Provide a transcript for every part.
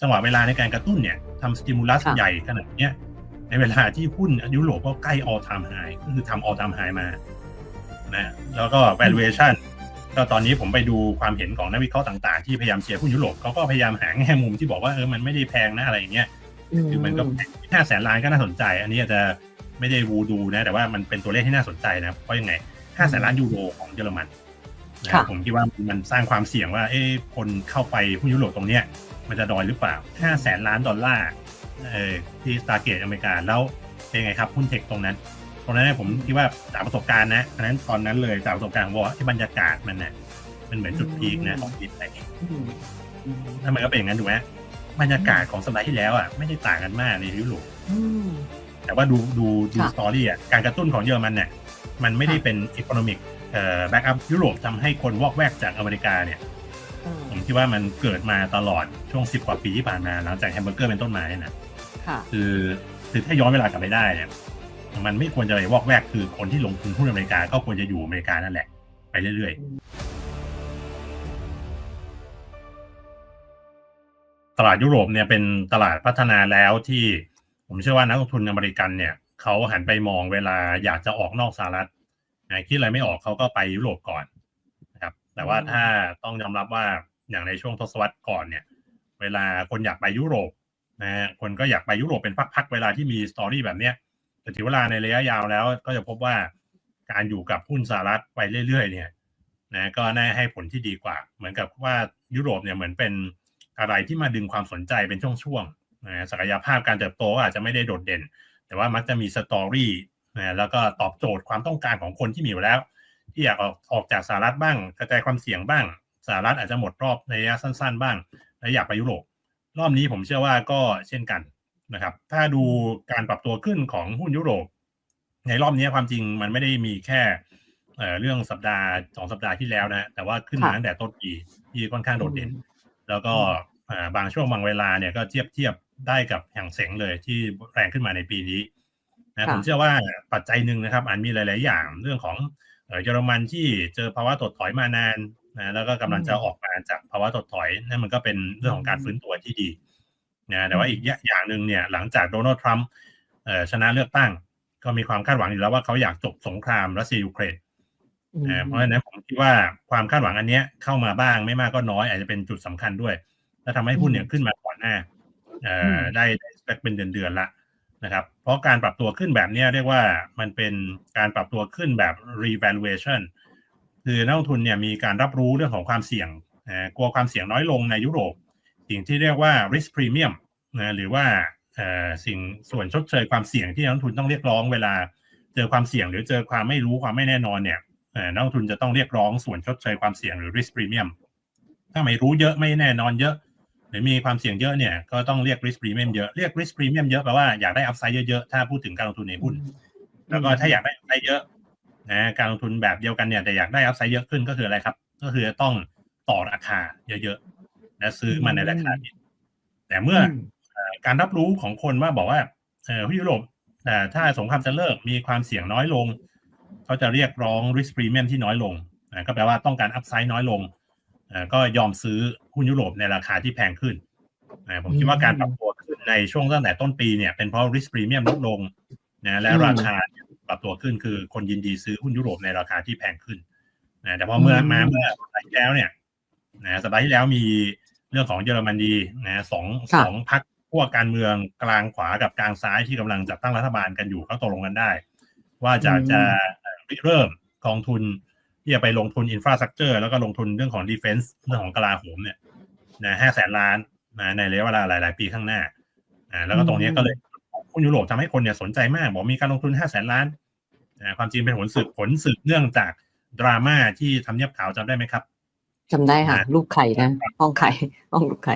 จังหวะเวลาในการกระตุ้นเนี่ยทำสติมูลัสค่ะใหญ่ขนาดเนี้ยในเวลาที่หุ้นยุโรปก็ใกล้ all time high ก็คือทำ all time high มานะแล้วก็ valuation ก็ตอนนี้ผมไปดูความเห็นของนักวิเคราะห์ต่างๆ ที่พยายามเชียร์หุ้นยุโรปเขาก็พยายามหาแง่มุมที่บอกว่าเออมันไม่ได้แพงนะอะไรอย่างเงี้ยคือมันก็ห้าแสนล้านก็น่าสนใจ อันนี้อาจจะไม่ได้วูดูนะ แต่ว่ามันเป็นตัวเลขที่น่าสนใจนะเพราะยังไงห้าแสนล้านยูโรของเยอรมันนะค่ะผมคิดว่ามันสร้างความเสี่ยงว่าเอ๊ะคนเข้าไปหุ้นยุโรปตรงเนี้ย มันจะดอยหรือเปล่าห้าแสนล้านดอลลาร์เออที่สตาร์เกตอเมริกาแล้วเป็นไงครับหุ้นเทคตรงนั้น ตรงนั้นเนี่ยผมคิดว่าจากประสบการณ์นะอันนั้นตอนนั้นเลยจากประสบการณ์ผมบอกว่าที่บรรยากาศมันเนี่ยมันเหมือนจุดพีคนะของดินไทยอืมอืมถ้ามันก็เป็นอย่างนั้นถูกไหมบรรยากาศของสัปดาห์ที่แล้วอะไม่ได้ต่างกันมากในยุโรปอืมแต่ว่าดูดูดูค่ะสตอรี่อะการกระตุ้นของเยอรมันเนี่ยมันไม่ได้ค่ะเป็นอีโคโนมิกเอ่อแบ็กอัพยุโรปทำให้คนวอกแวกจากอเมริกาเนี่ย อืมผมคิดว่ามันเกิดมาตลอดช่วงสิบกว่าปีที่ผ่านมาหลังจากแฮมเบอร์เกอร์เป็นต้นมาเนี่ยนะค่ะ คือคือถ้าย้อนเวลากลับไปได้เนี่ยมันไม่ควรจะไปวอกแวกคือคนที่ลงทุนหุ้นอเมริกาก็ควรจะอยู่อเมริกานั่นแหละ ไปเรื่อยๆ ตลาดยุโรปเนี่ยเป็นตลาดพัฒนาแล้วที่ผมเชื่อว่านักลงทุนอเมริกันเนี่ยเขาหันไปมองเวลาอยากจะออกนอกสหรัฐนะคิดอะไรไม่ออกเขาก็ไปยุโรปก่อนนะครับ แต่ว่าถ้าต้องยอมรับว่า อย่างในช่วงทศวรรษก่อนเนี่ย เวลาคนอยากไปยุโรปนะฮะคนก็อยากไปยุโรปเป็นพักๆเวลาที่มีสตอรี่แบบเนี้ยแต่ถือเวลาในระยะยาวแล้วก็จะพบว่าการอยู่กับหุ้นสหรัฐไปเรื่อย ๆ เนี่ยนะก็น่าให้ผลที่ดีกว่า เหมือนกับว่ายุโรปเนี่ยเหมือนเป็นอะไรที่มาดึงความสนใจเป็นช่วงๆนะศักยภาพการเติบโตอาจจะไม่ได้โดดเด่น แต่ว่ามักจะมีสตอรี่นะแล้วก็ตอบโจทย์ความต้องการของคนที่มีอยู่แล้ว ที่อยากออกออกจากสหรัฐบ้างกระจายความเสี่ยงบ้าง สหรัฐอาจจะหมดรอบในระยะสั้น ๆ บ้างและอยากไปยุโรปรอบนี้ผมเชื่อว่าก็เช่นกันนะครับ ถ้าดูการปรับตัวขึ้นของหุ้นยุโรป ในรอบนี้ความจริงมันไม่ได้มีแค่เอ่อเรื่องสัปดาห์สองสัปดาห์ที่แล้วนะแต่ว่าขึ้นมาค่ะตั้งแต่ต้นปีที่ค่อนข้างโดดเด่น แล้วก็อ่าบางช่วงบางเวลาเนี่ยก็เทียบเทียบได้กับอย่างเสงเลยที่แรงขึ้นมาในปีนี้นะค่ะผมเชื่อว่าปัจจัยหนึ่งนะครับอาจมีหลาย ๆ อย่างเรื่องของเอ่อเยอรมันที่เจอภาวะถดถอยมานาน นะแล้วก็กำลังจะออกมาจากภาวะถดถอยนั่นมันก็เป็นเรื่องของการฟื้นตัวที่ดีนะแต่ว่าอีกอย่างหนึ่งเนี่ยหลังจากโดนัลด์ทรัมป์เอ่อชนะเลือกตั้ง ก็มีความคาดหวังอยู่แล้วว่าเขาอยากจบสงครามรัสเซียยูเครนอืมอ่าเพราะฉะนั้นผมคิดว่าความคาดหวังอันเนี้ยเข้ามาบ้างไม่มากก็น้อย อาจจะเป็นจุดสำคัญด้วยและทำให้หุ้นเนี่ยขึ้นมาก่อนหน้าเอ่ออมได้ได้เป็นเดือนๆละนะครับ เพราะการปรับตัวขึ้นแบบเนี้ยเรียกว่ามันเป็นการปรับตัวขึ้นแบบ revaluation คือนักลงทุนเนี่ยมีการรับรู้เรื่องของความเสี่ยงอ่ากลัวความเสี่ยงน้อยลงในยุโรป สิ่งที่เรียกว่า risk premium นะหรือว่าเอ่อสิ่งส่วนชดเชยความเสี่ยงที่นักลงทุนต้องเรียกร้องเวลาเจอความเสี่ยงหรือเจอความไม่รู้ความไม่แน่นอนเนี่ยเอ่อนักลงทุนจะต้องเรียกร้องส่วนชดเชยความเสี่ยงหรือ risk premium ถ้าไม่รู้เยอะไม่แน่นอนเยอะ หรือมีความเสี่ยงเยอะเนี่ยก็ต้องเรียก risk premium เยอะเรียก risk premium เยอะแปลว่าอยากได้ upside เยอะๆถ้าพูดถึงการลงทุนในหุ้น แล้วก็ถ้าอยากได้ upside เยอะ นะการลงทุนแบบเดียวกันเนี่ยแต่อยากได้ upside เยอะขึ้นก็คืออะไรครับ ก็คือต้องต่อราคาเยอะๆและซื้อมันในราคาที่แต่เมื่ออมเอ่อการรับรู้ของคนว่าบอกว่าเออหุ้นยุโรปแต่ถ้าสงครามจะเลิกมีความเสี่ยงน้อยลง เขาจะเรียกร้อง risk premium ที่น้อยลงนะก็แปลว่าต้องการ upside น้อยลงเอ่อก็ยอมซื้อหุ้นยุโรปในราคาที่แพงขึ้นนะผมคิดว่าการปรับตัวขึ้นในช่วงตั้งแต่ต้นปีเนี่ยเป็นเพราะ risk premium ลดลงนะและอืมราคาเนี่ย ปรับตัวขึ้นคือคนยินดีซื้อหุ้นยุโรปในราคาที่แพงขึ้นนะแต่พอเมื่อมาเมื่อสัปดาห์ที่แล้วเนี่ยนะสัปดาห์ที่แล้วมีเรื่องของเยอรมนีนะสองค่ะสองพักพวกการเมืองกลางขวากับกลางซ้ายที่กำลังจัดตั้งรัฐบาลกันอยู่เขาตกลงกันได้ ว่าจะอืมจะเอ่อริเริ่มกองทุนที่จะไปลงทุนอินฟราสตรักเจอร์แล้วก็ลงทุนเรื่องของดีเฟนซ์เรื่องของกลาโหมเนี่ยนะห้าแสนล้านนะในระยะเวลาหลาย ๆ ปีข้างหน้าอ่าแล้วก็ตรงเนี้ยก็เลย หุ้นยุโรปทำให้คนเนี่ยสนใจมาก บอกมีการลงทุนห้าแสนล้านอ่าความจริงเป็นผลสืบผลสืบเนื่องจากดราม่าที่ทำเนียบขาวจำได้ไหมครับจำได้ค่ะอ่ารูปไข่นะห้องไข่ห้องรูปไข่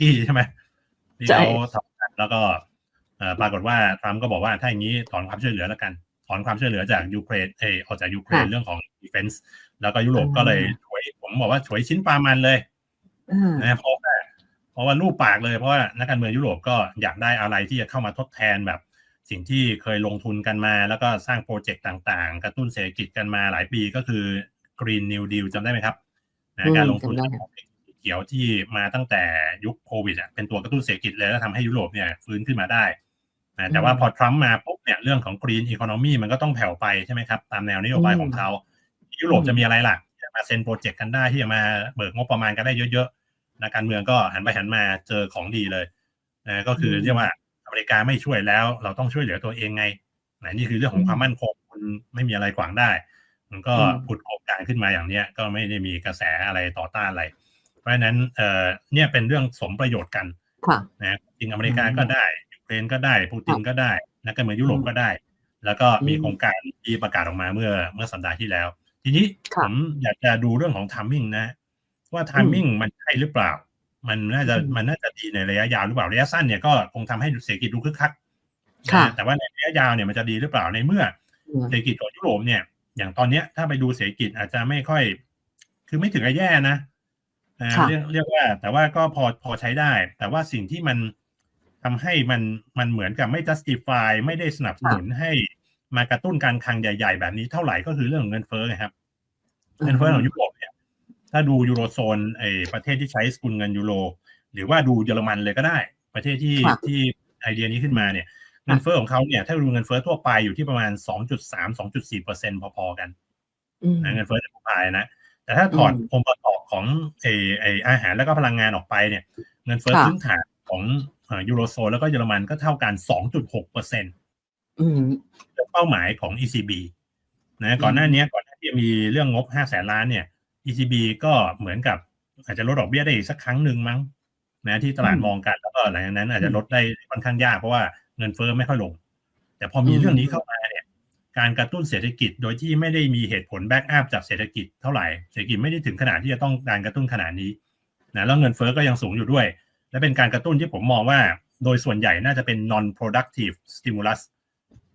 ที่ใช่ไหมที่ใช่เขาทำกันแล้วก็เอ่อปรากฏว่าทรัมป์ก็บอกว่าถ้าอย่างนี้ถอนความช่วยเหลือแล้วกัน ถอนความช่วยเหลือจากยูเครนเออออกจากยูเครนค่ะเรื่องของดีเฟนซ์แล้วก็ยุโรปอ่าก็เลยฉวยผมบอกว่าฉวยชิ้นปลามันเลยอ่านะเพราะว่า เพราะว่ารูปปากเลยเพราะว่านักการเมืองยุโรปก็อยากได้อะไรที่จะเข้ามาทดแทนแบบ สิ่งที่เคยลงทุนกันมา แล้วก็สร้างโปรเจกต์ต่างๆ กระตุ้นเศรษฐกิจกันมาหลายปีก็คือ Green New Deal จำได้ไหมครับนะอืมการลงทุนจำได้ค่ะเขีขียวที่มาตั้งแต่ยุคโควิดอะเป็นตัวกระตุ้นเศรษฐกิจเลยแล้วทำให้ยุโรปเนี่ยฟื้นขึ้นมาได้นะแต่ว่าพอทรัมป์มาปุ๊บเนี่ยเรื่องของ green economy มันก็ต้องแผ่วไปใช่ไหมครับตามแนวนโยบายของเขายุโรปจะมีอะไรล่ะจะมาเซ็นโปรเจกต์กันได้ที่จะมาเบิกงบประมาณกันได้เยอะๆ นะการเมืองก็หันไปหันมาเจอของดีเลยนะก็คืออืมเรียกว่าอเมริกาไม่ช่วยแล้ว เราต้องช่วยเหลือตัวเองไงนะนี่คือเรื่องของความมั่นคงคุณไม่มีอะไรขวางได้ มันก็อืมผุดโครงการขึ้นมาอย่างเนี้ยก็ไม่ได้มีกระแสอะไรต่อต้านอะไร เพราะฉะนั้นเอ่อเนี่ยเป็นเรื่องสมประโยชน์กันค่ะนะจริงอเมริกาอืมก็ได้ยูเครนก็ได้ปูตินก็ได้นักการเมืองยุโรปก็ได้ แล้วก็มีอืมโครงการที่ประกาศออกมาเมื่อเมื่อสัปดาห์ที่แล้ว ทีนี้ค่ะผมอยากจะดูเรื่องของทามมิ่งนะ ว่าทามมิ่งมันใช่หรือเปล่า มันน่าจะอืมมันน่าจะดีในระยะยาวหรือเปล่าระยะสั้นเนี่ยก็คงทำให้เศรษฐกิจดูคึกคักค่ะนะแต่ว่าในระยะยาวเนี่ยมันจะดีหรือเปล่าในเมื่ออืมเศรษฐกิจของยุโรปเนี่ย อย่างตอนเนี้ยถ้าไปดูเศรษฐกิจอาจจะไม่ค่อย คือไม่ถึงกับแย่นะนะค่ะเรียกเรียกว่า แต่ว่าก็พอพอใช้ได้ แต่ว่าสิ่งที่มันทำให้มันมันเหมือนกับไม่ justify ไม่ได้สนับสนุนให้มากระตุ้นการคลังใหญ่ ๆ แบบนี้เท่าไหร่ก็คือเรื่องของเงินเฟ้อไงครับ เงินเฟ้อของยุโรปเนี่ย ถ้าดูยูโรโซนไอ้ประเทศที่ใช้สกุลเงินยูโร หรือว่าดูเยอรมันเลยก็ได้ ประเทศที่ค่ะที่ไอเดียนี้ขึ้นมาเนี่ยเงินเฟ้อของเขาเนี่ยถ้าดูเงินเฟ้อทั่วไปอยู่ที่ประมาณ 2.3 2.4เปอร์เซ็นพอๆกันอืมนะเงินเฟ้อทั่วไปนะแต่ถ้าถอดอืมองค์ประกอบของไอไออาหารแล้วก็พลังงานออกไปเนี่ย เงินเฟ้อค่ะพื้นฐานของเอ่อยูโรโซนแล้วก็เยอรมันก็เท่ากัน 2.6เปอร์เซ็นอืมเป้าหมายของ ECB นะก่อนหน้านี้ก่อนหน้าที่จะมีเรื่องงบ 5 แสนล้านเนี่ย ECB ก็เหมือนกับอาจจะลดดอกเบี้ยได้อีกสักครั้งหนึ่งมั้งนะที่ตลาดอืมมองกันแล้วก็หลังจากนั้นอาจจะลดได้ค่อนข้างยากเพราะว่าเงินเฟ้อไม่ค่อยลง แต่พอมีอืมเรื่องนี้เข้ามาเนี่ยการกระตุ้นเศรษฐกิจโดยที่ไม่ได้มีเหตุผลแบ็กอัพจากเศรษฐกิจเท่าไหร่เศรษฐกิจไม่ได้ถึงขนาดที่จะต้องการกระตุ้นขนาดนี้นะแล้วเงินเฟ้อก็ยังสูงอยู่ด้วย และเป็นการกระตุ้นที่ผมมองว่า โดยส่วนใหญ่น่าจะเป็น non productive stimulus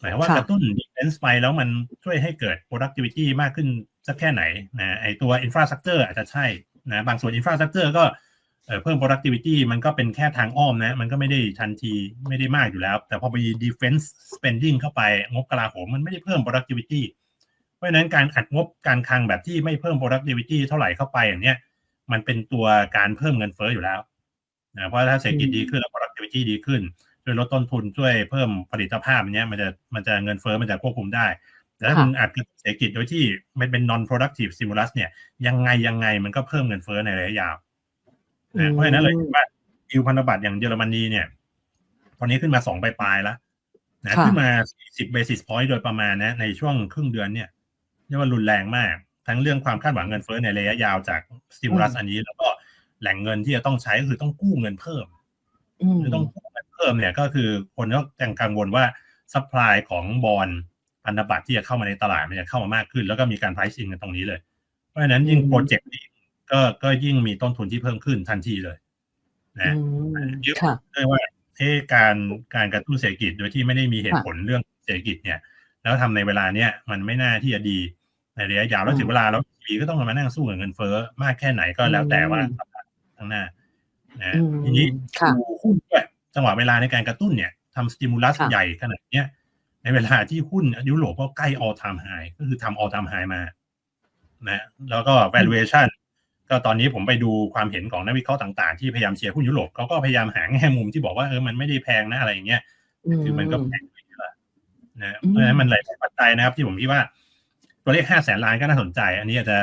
หมายความว่าค่ะกระตุ้น defense ไปแล้วมันช่วยให้เกิด productivity มากขึ้น สักแค่ไหนนะไอตัว infrastructure อาจจะใช่นะบางส่วน infrastructure ก็เเพิ่ม productivity มันก็เป็นแค่ทางอ้อมนะ มันก็ไม่ได้ทันทีไม่ได้มากอยู่แล้ว แต่พอไป defense spending เข้าไปงบกลาโหมมันไม่ได้เพิ่ม productivity เพราะฉะนั้นการอัดงบการคลังแบบที่ไม่เพิ่ม productivity เท่าไหร่เข้าไปอย่างเนี้ยมันเป็นตัวการเพิ่มเงินเฟ้ออยู่แล้วนะเพราะถ้าเศรษฐกิจดีขึ้นแล้ว productivity ดีขึ้นช่วยลดต้นทุนช่วยเพิ่มผลิตภาพเนี้ยมันจะมันจะเงินเฟ้อมันจะควบคุมได้ แต่ถ้าค่ะคุณอัดเศรษฐกิจโดยที่มันเป็น non productive stimulus เนี่ย ยังไงยังไงมันก็เพิ่มเงินเฟ้อในระยะยาวนะเพราะฉะนั้นเลยคิดว่ายิวพันธบัตรอย่างเยอรมนีเนี่ย ตอนนี้ขึ้นมาสองปลายๆแล้วนะค่ะขึ้นมา10 basis point โดยประมาณนะ ในช่วงครึ่งเดือนเนี่ยเรียกว่ารุนแรงมาก ทั้งเรื่องความคาดหวังเงินเฟ้อในระยะยาวจาก stimulus อันนี้ แล้วก็แหล่งเงินที่จะต้องใช้ก็คือต้องกู้เงินเพิ่มอืมคือต้องกู้เงินเพิ่มเนี่ย ก็คือคนก็ยังกังวลว่าซัพพลายของบอล พันธบัตรที่จะเข้ามาในตลาดมันจะเข้ามามากขึ้น แล้วก็มีการ price in กันตรงนี้เลย เพราะฉะนั้นยิ่งอืมโปรเจกต์นี้ก็ก็ยิ่งมีต้นทุนที่เพิ่มขึ้นทันทีเลยนะอืมยึดค่ะด้วยว่าเอะการการกระตุ้นเศรษฐกิจโดยที่ไม่ได้มีเหตุผลเรื่องเศรษฐกิจเนี่ย แล้วทำในเวลาเนี้ยมันไม่น่าที่จะดีในระยะยาวแล้วอืมถึงเวลาแล้วปีก็ต้องมานั่งสู้กับเงินเฟ้อมากแค่ไหนก็แล้วแต่ว่าอืมสัปดาห์ข้างหน้านะอืมทีนี้ค่ะดูหุ้นด้วยจังหวะเวลาในการกระตุ้นเนี่ยทำสติมูลัสค่ะใหญ่ขนาดเนี้ย ในเวลาที่หุ้นยุโรปก็ใกล้ all time high ก็คือทำ all time high มานะแล้วก็ valuation ก็ตอนนี้ผมไปดูความเห็นของนักวิเคราะห์ต่างๆ ที่พยายามเชียร์หุ้นยุโรปเขาก็พยายามหาแง่มุมที่บอกว่าเออมันไม่ได้แพงนะอะไรอย่างเงี้ยคือมันก็แพงไปเยอะนะอืมเพราะฉะนั้นมันหลายปัจจัยนะครับที่ผมคิดว่า ตัวเลขห้าแสนล้านก็น่าสนใจ อันนี้อาจจะ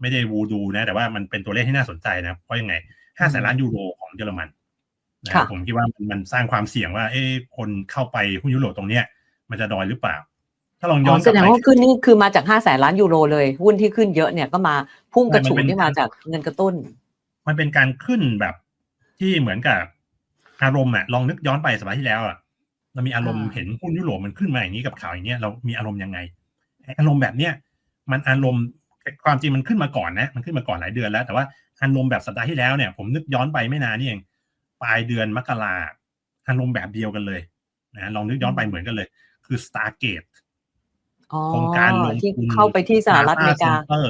ไม่ได้วูดูนะ แต่ว่ามันเป็นตัวเลขที่น่าสนใจนะเพราะยังไงห้าแสนล้านยูโรของเยอรมันนะครัค่ะบผมคิดว่ามันมันสร้างความเสี่ยงว่า เอ๊ะคนเข้าไปหุ้นยุโรปตรงเนี้ย มันจะดอยหรือเปล่า ถ้าลองย้อ๋ออนกแสลับดงไปว่าขึ้นนี่คือมาจากห้าแสนล้านยูโรเลย หุ้นที่ขึ้นเยอะเนี่ยก็มาพุ่งกระฉูดมันเป็นที่มาจากเงินกระตุ้น มันเป็นการขึ้นแบบที่เหมือนกับอารมณ์อะลองนึกย้อนไปสัปดาห์ที่แล้วอะเรามีอารมณ์อ่าเห็นหุ้นยุโรปมันขึ้นมาอย่างนี้กับข่าวอย่างเงี้ยเรามีอารมณ์ยังไงไอ้อารมณ์แบบเนี้ยมันอารมณ์ความจริงมันขึ้นมาก่อนนะ มันขึ้นมาก่อนหลายเดือนแล้ว แต่ว่าอารมณ์แบบสัปดาห์ที่แล้วเนี่ย ผมนึกย้อนไปไม่นานนี่เองปลายเดือนมกราอารมณ์แบบเดียวกันเลยนะลองนึกย้อนไปเหมือนกันเลย คือ Stargate อ๋อโครงการลงที่ทุนเข้าไปที่สหรัฐอเมริกา Data Center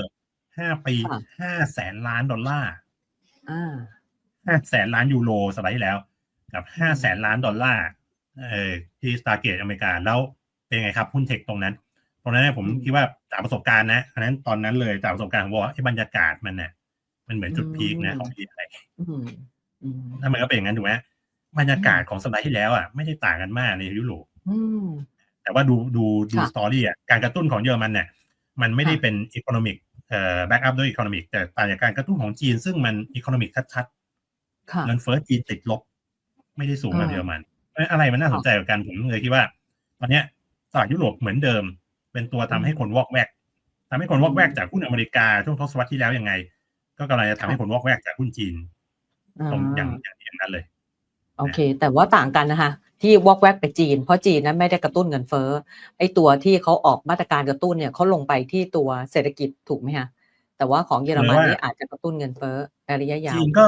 ห้าปีค่ะห้าแสนล้านดอลลาร์อ่าห้าแสนล้านยูโรสมัยที่แล้ว กับห้าแสนล้านดอลลาร์เออที่สตาร์เกตอเมริกาแล้วเป็นไงครับหุ้นเทคตรงนั้น ตรงนั้นเนี่ยผมอืมคิดว่าจากประสบการณ์นะอันนั้นตอนนั้นเลยจากประสบการณ์ผมบอกว่าไอ้บรรยากาศมันเนี่ยมันเหมือนจุดพีคนะอืมของ VI อืมอืมถ้ามันก็เป็นอย่างนั้นถูกไหมบรรยากาศของสัปดาห์ที่แล้วอะไม่ได้ต่างกันมากในยุโรปอืม แต่ว่าดูดูดูค่ะสตอรี่อะการกระตุ้นของเยอรมันเนี่ยมันไม่ได้ค่ะเป็นอีโคโนมิกเอ่อแบ็กอัพด้วยอีโคโนมิกแต่ต่างจากการกระตุ้นของจีนซึ่งมันอีโคโนมิกชัดค่ะๆเงินเฟ้อจีนติดลบ ไม่ได้สูงแบบอ่าเยอรมันเอ้ยอะไรมันน่าสนใจกับกันผมเลยคิดว่า ตอนเนี้ยตลาดยุโรปเหมือนเดิม เป็นตัวทำให้คนวอกแวกทำให้คนวอกแวกจากหุ้นอเมริกาช่วงทศวรรษที่แล้วยังไง ก็กำลังจะทำให้คนวอกแวกจากหุ้นจีนตรงอย่างอย่างอย่างนั้นเลย โอเค แต่ว่าต่างกันนะคะ ที่วอกแวกไปจีน เพราะจีนนั้นไม่ได้กระตุ้นเงินเฟ้อไอ้ตัวที่เขาออกมาตรการกระตุ้นเนี่ยเขาลงไปที่ตัวเศรษฐกิจถูกไหมคะแต่ว่าของเยอรมันหรือว่านี่อาจจะกระตุ้นเงินเฟ้อในระยะยาวจีนก็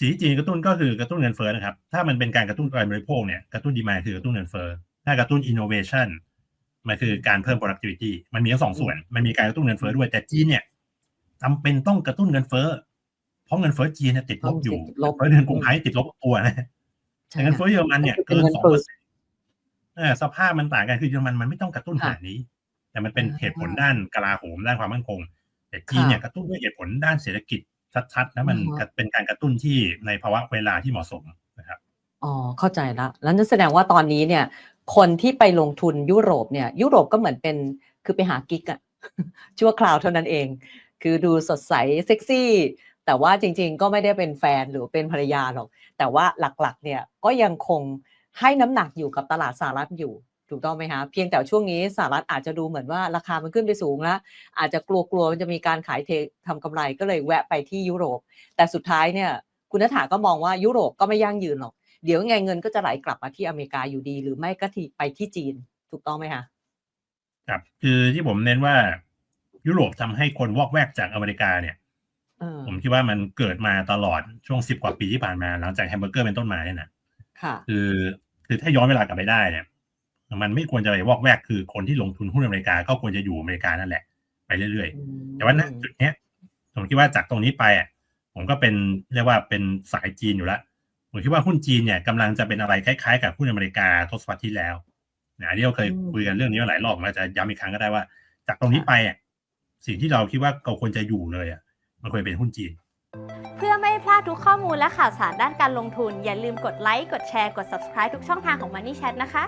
สีจีนกระตุ้นก็คือกระตุ้นเงินเฟ้อนะครับ ถ้ามันเป็นการกระตุ้นการบริโภคเนี่ยกระตุ้นดีมาคือกระตุ้นเงินเฟ้อถ้ากระตุ้น innovation มันคือการเพิ่ม productivity มันมีทั้งสองส่วน มันมีการกระตุ้นเงินเฟ้อด้วย แต่จีนเนี่ยจำเป็นต้องกระตุ้นเงินเฟ้อ เพราะเงินเฟ้อจีนเนี่ยติดลบอยู่ติดลบเฟ้อเดือนกุมภาพันธ์ติดลบตัวนะใช่ แต่เงินเฟ้อเยอรมันเนี่ยก็คือเกินเงินสองเฟ้เปออร์เซ็นต์สภาพมันต่างกันคือเยอรมันมันไม่ต้องกระตุ้นขค่ะนาดนี้ แต่มันเป็นอ่าเหตุผลด้านกลาโหมด้านความมั่นคง แต่จีนค่ะเนี่ยกระตุ้นด้วยเหตุผลด้านเศรษฐกิจชัดๆแล้วมันอือฮะเป็นการกระตุ้นที่ในภาวะเวลาที่เหมาะสมนะครับอ๋อเข้าใจละแล้วนั่นแสดงว่าตอนนี้เนี่ย คนที่ไปลงทุนยุโรปเนี่ย ยุโรปก็เหมือนเป็นคือไปหากิ๊กอะชั่วคราวเท่านั้นเอง คือดูสดใสเซ็กซี่ แต่ว่าจริงๆ ก็ไม่ได้เป็นแฟนหรือเป็นภรรยาหรอก แต่ว่าหลักๆ เนี่ยก็ยังคงให้น้ำหนักอยู่กับตลาดสหรัฐอยู่ถูกต้องไหมคะเพียงแต่ช่วงนี้สหรัฐอาจจะดูเหมือนว่าราคามันขึ้นไปสูงแล้ว อาจจะกลัวๆมันจะมีการขายเททำกำไรก็เลยแวะไปที่ยุโรป แต่สุดท้ายเนี่ยคุณนัฐาก็มองว่ายุโรปก็ไม่ยั่งยืนหรอก เดี๋ยวยังไงเงินก็จะไหลกลับมาที่อเมริกาอยู่ดี หรือไม่ก็ที่ไปที่จีนถูกต้องไหมคะครับคือที่ผมเน้นว่ายุโรปทำให้คนวอกแวกจากอเมริกาเนี่ย ผมคิดว่ามันเกิดมาตลอดช่วงสิบกว่าปีที่ผ่านมา หลังจากแฮมเบอร์เกอร์เป็นต้นมาเนี่ยนะค่ะคือคือถ้าย้อนเวลากลับไปได้เนี่ย มันไม่ควรจะไปวอกแวกคือคนที่ลงทุนหุ้นอเมริกาก็ควรจะอยู่อเมริกานั่นแหละ ไปเรื่อยๆ แต่ว่าณจุดเนี้ยผมคิดว่าจากตรงนี้ไปอะผมก็เป็นเรียกว่าเป็นสายจีนอยู่แล้วผมคิดว่าหุ้นจีนเนี่ยกำลังจะเป็นอะไรคล้ายๆกับหุ้นอเมริกาทศวรรษที่แล้วนะอันนี้เราเคยอืมคุยกันเรื่องนี้มาหลายรอบมาจะย้ำอีกครั้งก็ได้ว่า จากตรงนี้ไปอะสิ่งที่เราคิดว่าเราควรจะอยู่เลยอะ มันควรเป็นหุ้นจีน เพื่อไม่พลาดทุกข้อมูลและข่าวสารด้านการลงทุน อย่าลืมกดไลค์ กดแชร์ กด subscribe ทุกช่องทางของ Money Chat นะคะ